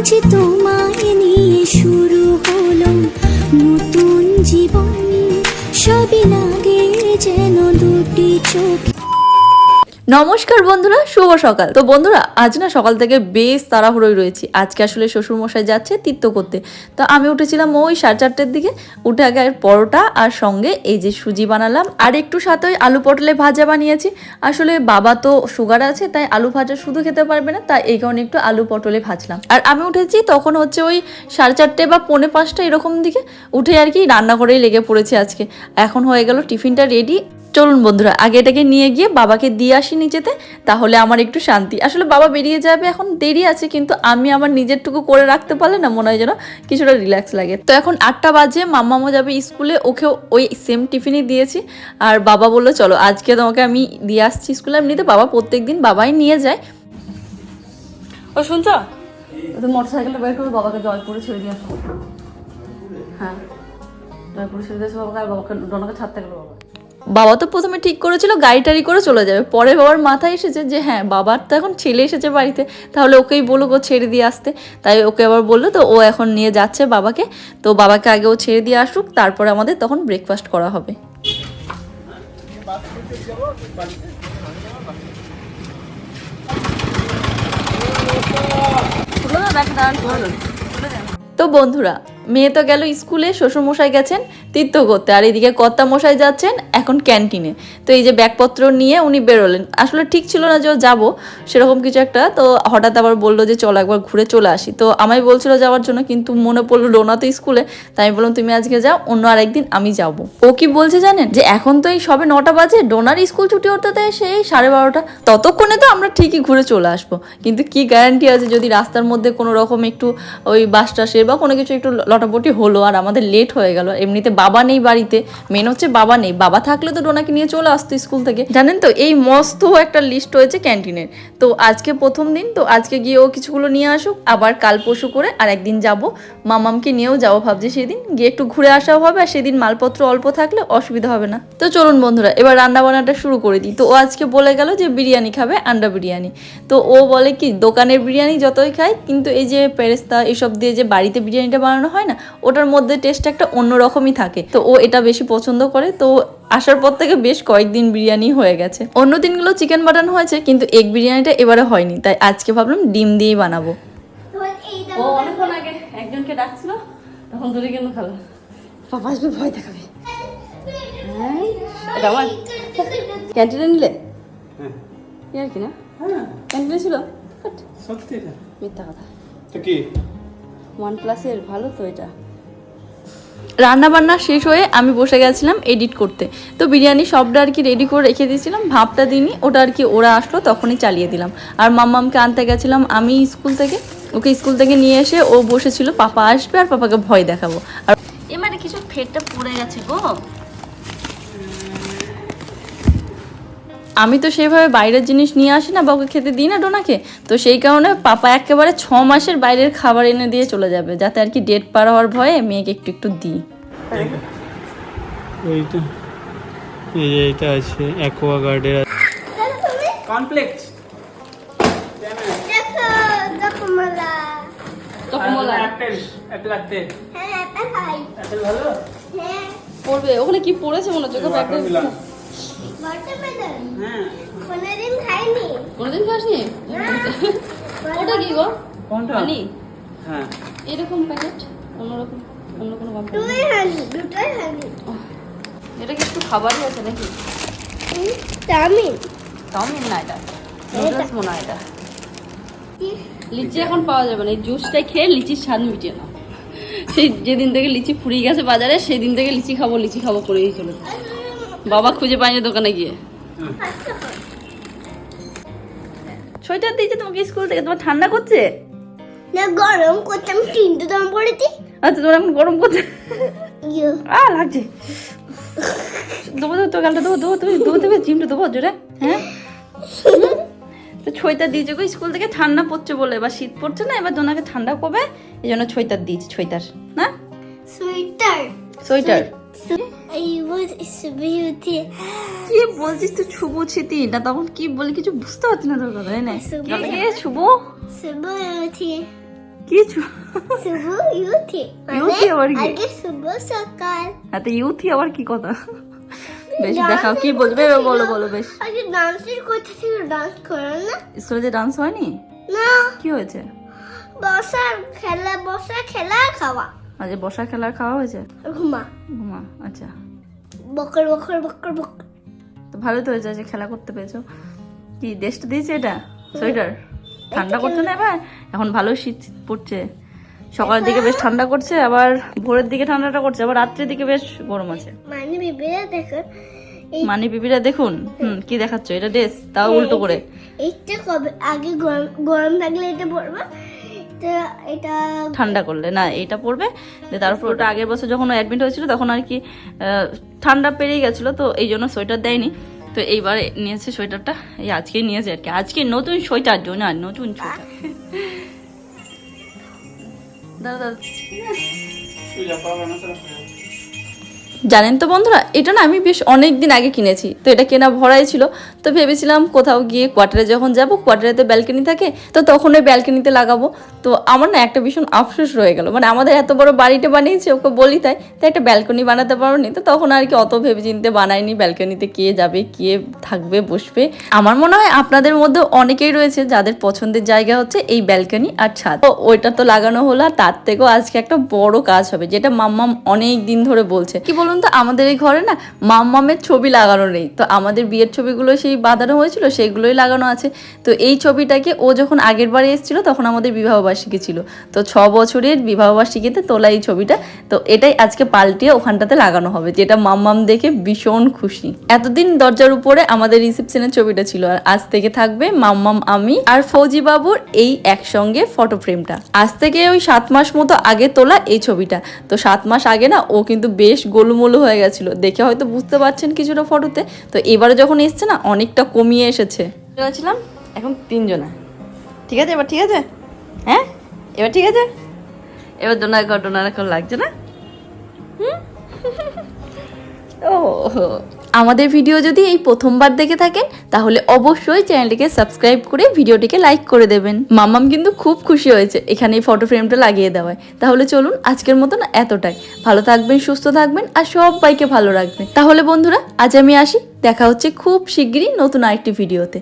আজ তোমায় নিয়ে শুরু হলো নতুন জীবন। সবই লাগে যেন দুটি চোখ। নমস্কার বন্ধুরা, শুভ সকাল। তো বন্ধুরা, আজ না সকাল থেকে বেশ তাড়াহুড়োই রয়েছি। আজকে আসলে শ্বশুরমশাই যাচ্ছে তীর্থ করতে। তো আমি উঠেছিলাম ওই সাড়ে চারটের দিকে, উঠে আগে পরোটা আর সঙ্গে এই যে সুজি বানালাম, আর একটু সাথে ওই আলু পটলে ভাজা বানিয়েছি। আসলে বাবা তো সুগার আছে, তাই আলু ভাজা শুধু খেতে পারবে না, তাই এই কারণে একটু আলু পটলে ভাজলাম। আর আমি উঠেছি তখন হচ্ছে ওই সাড়ে চারটে বা পৌনে পাঁচটা এরকম দিকে, উঠে আর কি রান্না করেই লেগে পড়েছে আজকে। এখন হয়ে গেল টিফিনটা রেডি চলুন বন্ধুরা, আগে এটাকে নিয়ে গিয়ে বাবাকে দিয়ে আসি নিচেতে তাহলে আমার একটু শান্তি। আসলে বাবা বেরিয়ে যাবে, এখন দেরি আছে, কিন্তু আমি আমার নিজেরটুকু করে রাখতে পারলে না, মনে হয় যেন কিছুটা রিল্যাক্স লাগে। তো এখন আটটা বাজে মাম্মামো যাবে স্কুলে ওকে ওই সেম টিফিনই দিয়েছি। আর বাবা বলল, চলো, আজকে তোমাকে আমি দিয়ে আসছি স্কুলে। এমনিতে বাবা প্রত্যেক দিন বাবাই নিয়ে যায়। ও, শুনছো? মোটর সাইকেলটা বের করে, বাবাকে জয়পুরে ছেড়ে দিয়ে আসো। হ্যাঁ জয়পুরে ছেড়ে দিয়ে বাবাকে, আর বাবাকে, ডোনাকে ছাড়তে গেলো বাবা তো প্রথমে ঠিক করেছিল গাড়ি টাড়ি করে চলে যাবে। পরে বাবার মাথায় এসেছে যে হ্যাঁ বাবার তো এখন ছেলে এসেছে বাড়িতে, তাহলে ওকেই বলুক ও ছেড়ে দিয়ে আসতে। তাই ওকে আবার বলল, তো ও এখন নিয়ে যাচ্ছে বাবাকে, তো বাবাকে আগে ও ছেড়ে দিয়ে আসুক, তারপরে আমাদের তখন ব্রেকফাস্ট করা হবে। তো বন্ধুরা, মেয়ে তো গেল স্কুলে, শ্বশুরমশাই গেছেন। তীর্থ করতে। আর এদিকে কর্তা মশাই যাচ্ছেন এখন ক্যান্টিনে। তো এই যে ব্যাগপত্র নিয়ে উনি বেরোলেন। আসলে ঠিক ছিল না যে যাব, সেরকম কিছু একটা। তো হঠাৎ আবার বলল যে, চলো একবার ঘুরে চলে আসি। তো আমায় বলছিল যাওয়ার জন্য, কিন্তু মনে পড়ল ডোনা তো স্কুলে। তাই আমি বললাম, তুমি আজকে যাও, অন্য আরেকদিন আমি যাব। ও কি বলছে জানেন? যে এখন তো এই সবে নটা বাজে, ডোনার স্কুল ছুটি হতে সেই সাড়ে বারোটা। ততক্ষণে তো আমরা ঠিকই ঘুরে চলে আসব। কিন্তু কি গ্যারান্টি আছে যদি রাস্তার মধ্যে কোনো রকম একটু ওই বাস টাসের বা কোনো কিছু একটু লটাপটি হলো, আর আমাদের লেট হয়ে গেল, এমনিতে বাবা নেই বাড়িতে মেন হচ্ছে বাবা নেই। বাবা থাকলে তো ডোনাকে নিয়ে চলে আসতো স্কুল থেকে। জানেন তো, এই মস্ত একটা লিস্ট হয়েছে ক্যান্টিনের। তো আজকে প্রথম দিন, তো আজকে গিয়ে ও কিছুগুলো নিয়ে আসুক, আবার কাল পরশু করে আর একদিন যাব। মামামকে নিয়েও যাব ভাবছি সেদিন। গিয়ে একটু ঘুরে আসাও হবে, আর সেদিন মালপত্র অল্প থাকলে অসুবিধা হবে না। তো চলুন বন্ধুরা, এবার রান্না বান্নাটা শুরু করে দিই। তো ও আজকে বলে গেল যে বিরিয়ানি খাবে, আন্ডা বিরিয়ানি। তো ও বলে কি, দোকানের বিরিয়ানি যতই খাই, কিন্তু এই যে পেরেস্তা, এসব দিয়ে যে বাড়িতে বিরিয়ানিটা বানানো হয় না, ওটার মধ্যে টেস্ট একটা অন্যরকমই থাকে। তো ও এটা বেশি পছন্দ করে। তো আসার পর থেকে বেশ কয়েকদিন বিরিয়ানি হয়ে গেছে। অন্য দিনগুলো চিকেন মাটন হয়েছে কিন্তু এগ বিরিয়ানিটা এবারে হয়নি। তাই আজকে ভাবলাম ডিম দিয়েই বানাবো। ও অনেকক্ষণ আগে একজনকে ডাকছিল তখন দূরে কেন খালো? পাপা আসবে ভয় দেখাবে। হ্যাঁ এটা আমার। ক্যান্টিনে নিলে? আর কি না? ক্যান্টিনে ছিল? সত্যি মিথ্যা কথা। তো কি? ওয়ান প্লাসের ভালো তো এটা। রান্না বান্না শেষ হয়ে আমি বসে গেছিলাম এডিট করতে। তো বিরিয়ানি সবটা আর কি রেডি করে রেখে দিয়েছিলাম ভাবটা দিনই ওটা আর কি ওরা আসলো তখনই চালিয়ে দিলাম। আর মাম্মামকে আনতে গেছিলাম আমি স্কুল থেকে, ওকে স্কুল থেকে নিয়ে এসে ও বসেছিল, পাপা আসবে আর পাপাকে ভয় দেখাবো। আর এবারে কিছু ফেটটা পড়ে গেছে গো? আমি তো সেইভাবে বাইরের জিনিস নিয়ে আসি না বা ওকে খেতে দিই না ডোনাকে। তো সেই কারণে পাপা একেবারে ছ মাসের বাইরের খাবার এনে দিয়ে চলে যাবে যাতে আর কি ডেট পার হওয়ার ভয়ে মেয়েকে একটু একটু দিই। এইটা আছে অ্যাকোয়া গার্ডের কমপ্লেক্স হ্যাঁ হ্যাঁ। পড়বে ওখানে কি পড়েছে মনে হচ্ছে? হ্যাঁ। কোনোদিন খাইনি। কোনোদিন খাসনি? ওটা কি গো? কোনটা? হানি হ্যাঁ। এরকম প্যাকেট অন্যরকম অন্য কোনো কোম্পানি দুই হানি দুটোই হানি এটা কি একটু খাবারই আছে নাকি? চাউমিন। চাউমিন না এটা। নুডলস মনে হয় এটা। লিচি এখন পাওয়া যাবে না। এই জুসটাই খেয়ে লিচির স্বাদ মিটিয়ে না সেই যেদিন থেকে লিচি ফুরিয়ে গেছে বাজারে সেদিন থেকে লিচি খাব লিচি খাব করেই চলেছে। বাবা খুঁজে পায়নি দোকানে গিয়ে। সোয়েটার দিয়েছে তোমাকে স্কুল থেকে তোমার ঠান্ডা করছে? না গরম তিনটে দাম পড়েছি আচ্ছা তোমার এখন গরম করছে? আ লাগছে। দেবো দেবো তোর গালটা দেবো দেবো তুমি দেবো দেবে জিমটা দেবো জোরে হ্যাঁ? তো দিয়েছে গো স্কুল থেকে ঠান্ডা পড়ছে বলে। এবার শীত পড়ছে না এবার দোনাকে ঠান্ডা কবে এই জন্য ছয়তার দিয়েছে ছয়তার না? সোয়েটার। beauty. কি বলছিস তুই শুভ স্মৃতি না তখন কি বলি কিছু বুঝতে পারছি না তোর কথা না? শুভ। এ শুভ কিছু শুভ ইউথি ইউথি আবার কি? আগে শুভ সকাল। এত ইউথি আবার কি কথা? বেশ দেখাও কি বলবে? বলো বলো বেশ। আগে ডান্সের কথা ছিল ডান্স করো না। স্কুলে যে ডান্স হয়নি? না। কি হয়েছে? খেলা বসা খেলা খাওয়া। আজ বসা খেলা খাওয়া হয়েছে? ঘুমা। ঘুমা আচ্ছা। বকর বকর বকর বকর। তো ভালো তো হয়েছে যে খেলা করতে পেরেছ। কি দেশটা দিয়েছে এটা? সোয়েটার? ঠান্ডা করছে না এবার? এখন ভালো শীত পড়ছে। সকালের দিকে বেশ ঠান্ডা করছে আবার ভোরের দিকে ঠান্ডাটা করছে আবার রাত্রের দিকে বেশ গরম আছে। মানে বিবিরা দেখো এই মানে বিবিরা দেখুন? হুম। কি দেখাচ্ছ? এটা ড্রেস তাও উল্টো করে। এইটা কবে? আগে গরম গরম থাকলে এটা পড়বা এটা ঠান্ডা করলে। না, এটা পড়বে তারপর ওটা আগের বছর যখন অ্যাডমিট হয়েছিল, তখন আর কি ঠান্ডা পেরিয়ে গেছিল, তো এই জন্য সোয়েটার দেয়নি। তো এইবার নিয়েছে সোয়েটারটা, এই আজকেই নিয়েছে আর কি। আজকে নতুন সোয়েটার জন্য আর নতুন সোয়েটার। দাদা। জানেন তো বন্ধুরা, এটা না আমি বেশ অনেক দিন আগে কিনেছি, তো এটা কেনা ভরাই ছিল। তো ভেবেছিলাম কোথাও গিয়ে কোয়ার্টারে যখন যাব কোয়ার্টারেতে ব্যালকনি থাকে, তো তখন ওই ব্যালকনিতে লাগাবো। তো আমার না একটা ভীষণ আফসোস রয়ে গেল। মানে আমাদের এত বড় বাড়িটা বানিয়েছে, ওকে বলি তাই তো একটা ব্যালকনি বানাতে পারো নি তো তখন আর কি অত ভেবে চিনতে বানাইনি ব্যালকনিতে কে যাবে, কে থাকবে, বসবে। আমার মনে হয় আপনাদের মধ্যে অনেকেই রয়েছে যাদের পছন্দের জায়গা হচ্ছে এই ব্যালকনি আর ছাদ। তো ওইটা তো লাগানো হলো আর তার থেকেও আজকে একটা বড় কাজ হবে, যেটা মাম্মাম অনেক দিন ধরে বলছে। কি বলুন তো, আমাদের এই ঘরে না মাম্মামের ছবি লাগানো নেই। তো আমাদের বিয়ের ছবিগুলো সেই বাঁধানো হয়েছিল, সেইগুলোই লাগানো আছে। তো এই ছবিটাকে ও যখন আগের বারে এসেছিল, তখন আমাদের বিবাহবার্ষিকী ছিল। তো ছ বছরের বিবাহবার্ষিকীতে তোলা এই ছবিটা, তো এটাই আজকে পাল্টিয়ে ওখানটাতে লাগানো হবে, যেটা মাম্মাম দেখে ভীষণ খুশি। এতদিন দরজার উপরে আমাদের রিসেপশনের ছবিটা ছিল, আর আজ থেকে থাকবে মাম্মাম, আমি আর ফৌজি বাবুর এই একসঙ্গে ফটো ফ্রেমটা। আজ থেকে ওই সাত মাস মতো আগে তোলা এই ছবিটা, তো সাত মাস আগে না ও কিন্তু বেশ গোলুমোলু হয়ে গেছিল, দেখে হয়তো বুঝতে পারছেন কিছুটা ফটোতে, তো এবারে যখন এসছে না, অনেকটা কমিয়ে এসেছে। ছিলাম এখন তিনজনা। ঠিক আছে? এবার ঠিক আছে? হ্যাঁ? এবার ঠিক আছে? এবার ডোনা কর ডোনা কর লাগছে না? ও আমাদের ভিডিও যদি এই প্রথমবার দেখে থাকেন, তাহলে অবশ্যই চ্যানেলটিকে সাবস্ক্রাইব করে ভিডিওটিকে লাইক করে দেবেন। মাম্মাম কিন্তু খুব খুশি হয়েছে এখানে এই ফটো ফ্রেমটা লাগিয়ে দেওয়ায়। তাহলে চলুন আজকের মতন এতটাই। ভালো থাকবেন, সুস্থ থাকবেন আর সবাইকে ভালো রাখবেন। তাহলে বন্ধুরা, আজ আমি আসি। দেখা হচ্ছে খুব শিগগিরই নতুন আরেকটি ভিডিওতে।